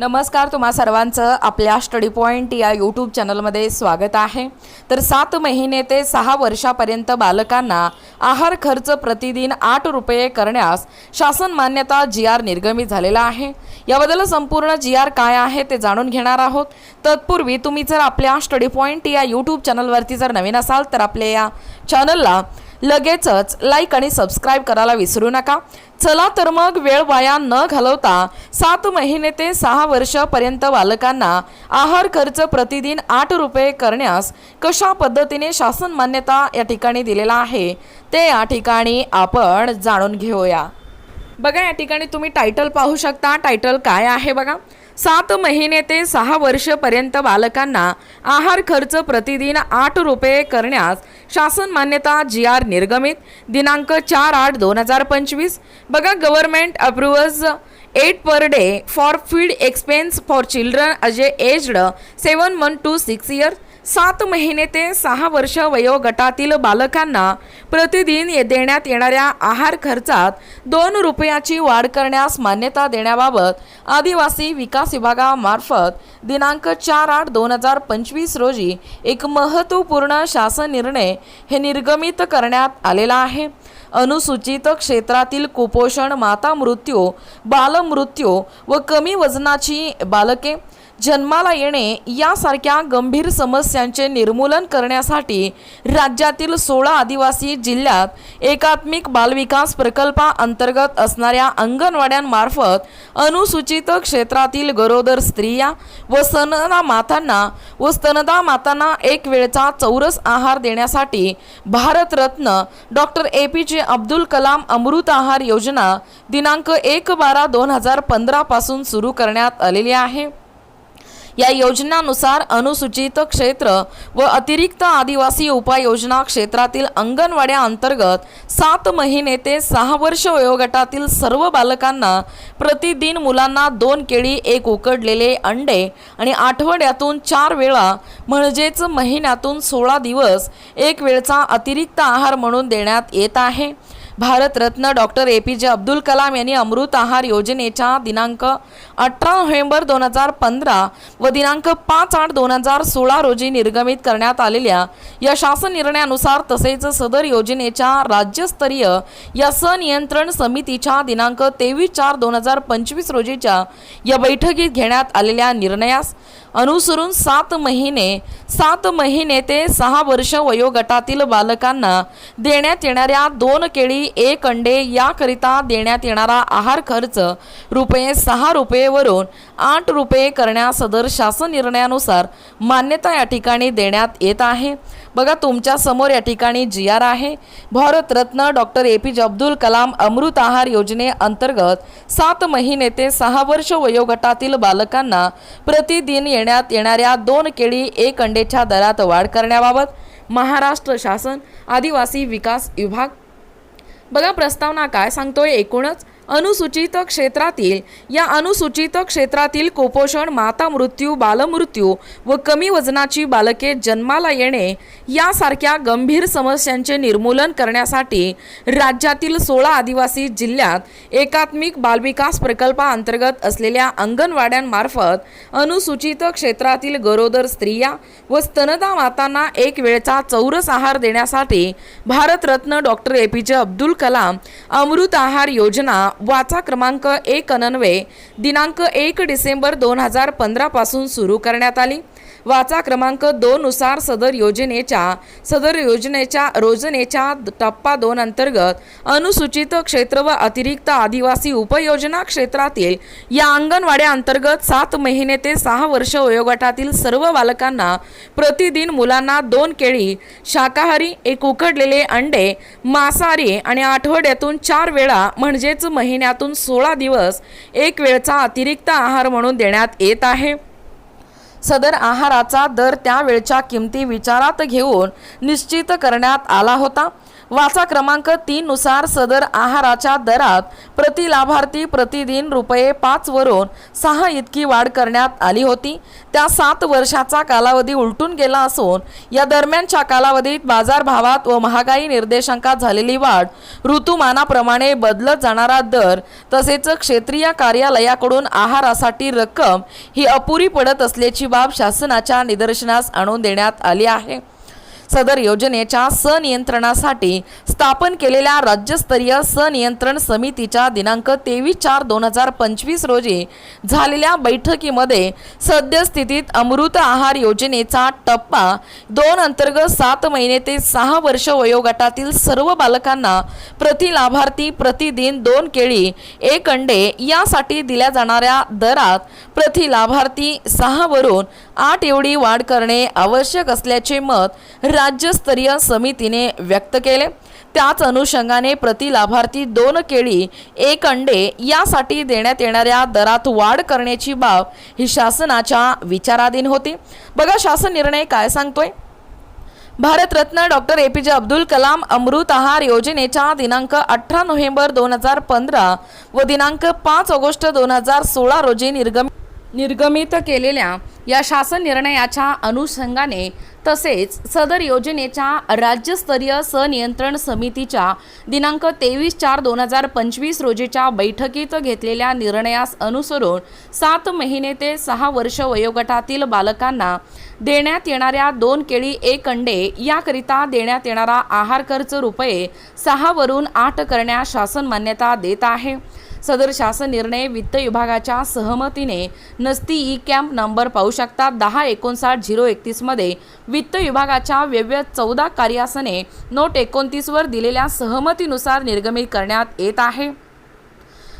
नमस्कार तुम्हा सर्वांचं आपल्या स्टडी पॉईंट या यूट्यूब चॅनलमध्ये स्वागत आहे. तर सात महिने ते सहा वर्षापर्यंत बालकांना आहार खर्च प्रतिदिन आठ रुपये करण्यास शासन मान्यता जी आर निर्गमित झालेला आहे. याबद्दल संपूर्ण जी आर काय आहे ते जाणून घेणार आहोत. तत्पूर्वी तुम्ही जर आपल्या स्टडी पॉईंट या यूट्यूब चॅनलवरती जर नवीन असाल तर आपल्या या चॅनलला लगेचच लाईक आणि सबस्क्राईब करायला विसरू नका. चला तर मग वेळ वाया न घालवता सात महिने ते सहा वर्षापर्यंत बालकांना आहार खर्च प्रतिदिन आठ रुपये करण्यास कशा पद्धतीने शासन मान्यता या ठिकाणी दिलेला आहे ते या ठिकाणी आपण जाणून घेऊया. बघा या ठिकाणी तुम्ही टायटल पाहू शकता. टायटल काय आहे बघा? सात महिने ते सहा वर्षपर्यंत बालकांना आहार खर्च प्रतिदिन आठ रुपये करण्यास शासन मान्यता जी आर निर्गमित. दिनांक चार आठ दोन हजार पंचवीस. बघा government approvals at per day for feed expense for children age aged seven one two six year सात महिने ते सहा वर्ष वयोगटातील बालकांना प्रतिदिन ये- देण्यात येणाऱ्या आहार खर्चात दोन रुपयाची वाढ करण्यास मान्यता देण्याबाबत आदिवासी विकास विभागामार्फत दिनांक चार आठ दोन हजार पंचवीस रोजी एक महत्त्वपूर्ण शासन निर्णय हे निर्गमित करण्यात आलेला आहे. अनुसूचित क्षेत्रातील कुपोषण माता मृत्यू बालमृत्यू व कमी वजनाची बालके जन्माला येणे यासारख्या गंभीर समस्यांचे निर्मूलन करण्यासाठी राज्यातील सोळा आदिवासी जिल्ह्यात एकात्मिक बालविकास प्रकल्पाअंतर्गत असणाऱ्या अंगणवाड्यांमार्फत अनुसूचित क्षेत्रातील गरोदर स्त्रिया व सनदा मातांना व स्तनदा मातांना एक वेळचा चौरस आहार देण्यासाठी भारतरत्न डॉक्टर ए पी जे अब्दुल कलाम अमृत आहार योजना दिनांक एक बारा दोन हजार पंधरापासून सुरू करण्यात आलेली आहे. या योजनानुसार अनुसूचित क्षेत्र व अतिरिक्त आदिवासी उपाययोजना क्षेत्रातील अंगणवाड्या अंतर्गत सात महिने ते सहा वर्ष वयोगटातील सर्व बालकांना प्रतिदिन मुलांना दोन केळी एक उकडलेले अंडे आणि आठवड्यातून चार वेळा म्हणजेच महिन्यातून सोळा दिवस एक वेळचा अतिरिक्त आहार म्हणून देण्यात येत आहे. भारतरत्न डॉक्टर ए पी जे अब्दुल कलाम यांनी अमृत आहार योजनेच्या दिनांक अठरा नोव्हेंबर दोन हजार पंधरा व दिनांक पाच आठ दोन हजार सोळा रोजी निर्गमित करण्यात आलेल्या या शासन निर्णयानुसार तसेच सदर योजनेच्या राज्यस्तरीय या सनियंत्रण समितीच्या दिनांक तेवीस चार दोन हजार पंचवीस रोजीच्या या बैठकीत घेण्यात आलेल्या निर्णयास अनुसरून सात महिने सात महिने ते सहा वर्ष वयोगटातील बालकांना देण्यात येणाऱ्या दोन केळी एक अंडे याकरिता देण्यात येणारा आहार खर्च रुपये सहा रुपयेवरून आठ रुपये करण्यास सदर शासन निर्णयानुसार मान्यता या ठिकाणी देण्यात येत आहे. बघा तुमच्यासमोर या ठिकाणी जी आर आहे. भारतरत्न डॉक्टर ए पी जे अब्दुल कलाम अमृत आहार योजनेअंतर्गत सात महिने ते सहा वर्ष वयोगटातील बालकांना प्रतिदिन येण्यात येणाऱ्या दोन केळी एक अंडेच्या दरात वाढ करण्याबाबत महाराष्ट्र शासन आदिवासी विकास विभाग बघा प्रस्तावना काय सांगतोय एकूणच? अनुसूचित क्षेत्रातील या अनुसूचित क्षेत्रातील कुपोषण माता मृत्यू बालमृत्यू व कमी वजनाची बालके जन्माला येणे यासारख्या गंभीर समस्यांचे निर्मूलन करण्यासाठी राज्यातील सोळा आदिवासी जिल्ह्यात एकात्मिक बालविकास प्रकल्पाअंतर्गत असलेल्या अंगणवाड्यांमार्फत अनुसूचित क्षेत्रातील गरोदर स्त्रिया व स्तनदा मातांना एक वेळचा चौरस आहार देण्यासाठी भारतरत्न डॉक्टर ए पी जे अब्दुल कलाम अमृत आहार योजना वाचा क्रमांक एक अनन्वे दिनांक एक डिसेंबर दोन हजार पंधरापासून सुरू करण्यात आली. वाचा क्रमांक दोननुसार सदर योजनेच्या सदर योजनेच्या योजनेच्या टप्पा दोन अंतर्गत अनुसूचित क्षेत्र व अतिरिक्त आदिवासी उपयोजना क्षेत्रातील या अंगणवाड्या अंतर्गत सात महिने ते सहा वर्ष वयोगटातील सर्व बालकांना प्रतिदिन मुलांना दोन केळी शाकाहारी एक उकडलेले अंडे मांसाहारी आणि आठवड्यातून चार वेळा म्हणजेच महिन्यातून सोळा दिवस एक वेळचा अतिरिक्त आहार म्हणून देण्यात येत आहे. सदर आहाराचा दर त्यावेळच्या किमती विचारात घेऊन निश्चित करण्यात आला होता. वाचा क्रमांक तीननुसार सदर आहाराच्या दरात प्रति लाभार्थी प्रतिदिन रुपये पाचवरून सहा इतकी वाढ करण्यात आली होती. त्या सात वर्षाचा कालावधी उलटून गेला असून या दरम्यानच्या कालावधीत बाजारभावात व महागाई निर्देशांकात झालेली वाढ ऋतुमानाप्रमाणे बदलत जाणारा दर तसेच क्षेत्रीय कार्यालयाकडून आहारासाठी रक्कम ही अपुरी पडत असल्याची बाब शासनाच्या निदर्शनास आणून देण्यात आली आहे. सदर योजनेच्या सनियंत्रणासाठी स्थापन केलेल्या राज्यस्तरीय सनियंत्रण समितीच्या दिनांक तेवीस चार दोन हजार पंचवीस रोजी झालेल्या बैठकीमध्ये सद्यस्थितीत अमृत आहार योजनेचा टप्पा दोन अंतर्गत सात महिने ते सहा वर्ष वयोगटातील सर्व बालकांना प्रति लाभार्थी प्रतिदिन दोन केळी एक अंडे यासाठी दिल्या जाणाऱ्या दरात प्रति लाभार्थी सहावरून आठ एवढी वाढ करणे आवश्यक असल्याचे मत राज्यस्तरीय समितीने व्यक्त केले. त्याच अनुषंगाने प्रति लाभार्थी दोन केळी एक अंडे यासाठी देण्यात येणाऱ्या दरात वाढ करण्याची बाब ही शासनाच्या विचाराधीन होती. बघा शासन निर्णय काय सांगतोय? भारतरत्न डॉक्टर ए पी जे अब्दुल कलाम अमृत आहार योजनेच्या दिनांक अठरा नोव्हेंबर दोन हजार पंधरा व दिनांक पाच ऑगस्ट दोन हजार सोळा रोजी निर्गम निर्गमित केलेल्या या शासन निर्णयाच्या अनुषंगाने तसेच सदर योजनेच्या राज्यस्तरीय सनियंत्रण समितीच्या दिनांक तेवीस चार दोन हजार पंचवीस रोजीच्या बैठकीत घेतलेल्या निर्णयास अनुसरून सात महिने ते सहा वर्ष वयोगटातील बालकांना देण्यात येणाऱ्या दोन केळी एक अंडे याकरिता देण्यात येणारा आहार खर्च रुपये सहावरून आठ करण्यास शासन मान्यता देत आहे. सदर शासन निर्णय वित्त विभागाच्या सहमतीने नसती ई कॅम्प नंबर पाहू शकता. दहा एकोणसाठ झिरो एकतीसमध्ये वित्त विभागाच्या व्यव्य चौदा कार्यासने नोट एकोणतीसवर दिलेल्या सहमतीनुसार निर्गमित करण्यात येत आहे.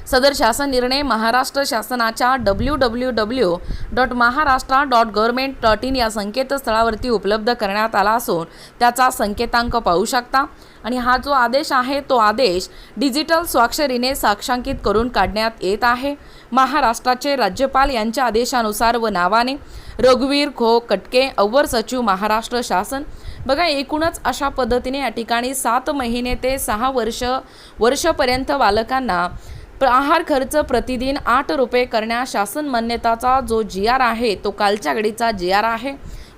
सदर शासन निर्णय महाराष्ट्र शासनाच्या W W W dot Maharashtra dot government dot in या संकेतस्थळावरती उपलब्ध करण्यात आला असून त्याचा संकेतांक पाहू शकता. आणि हा जो आदेश आहे तो आदेश डिजिटल स्वाक्षरीने साक्षांकित करून काढण्यात येत आहे. महाराष्ट्राचे राज्यपाल यांच्या आदेशानुसार व नावाने रघुवीर खो कटके अव्वर सचिव महाराष्ट्र शासन. बघा एकूणच अशा पद्धतीने या ठिकाणी सात महिने ते सहा वर्ष वर्षपर्यंत बालकांना आहार खर्च प्रतिदिन आठ रुपये करण्यास शासन मान्यताचा जो जी आर आहे तो कालच्या घडीचा जी आर आहे.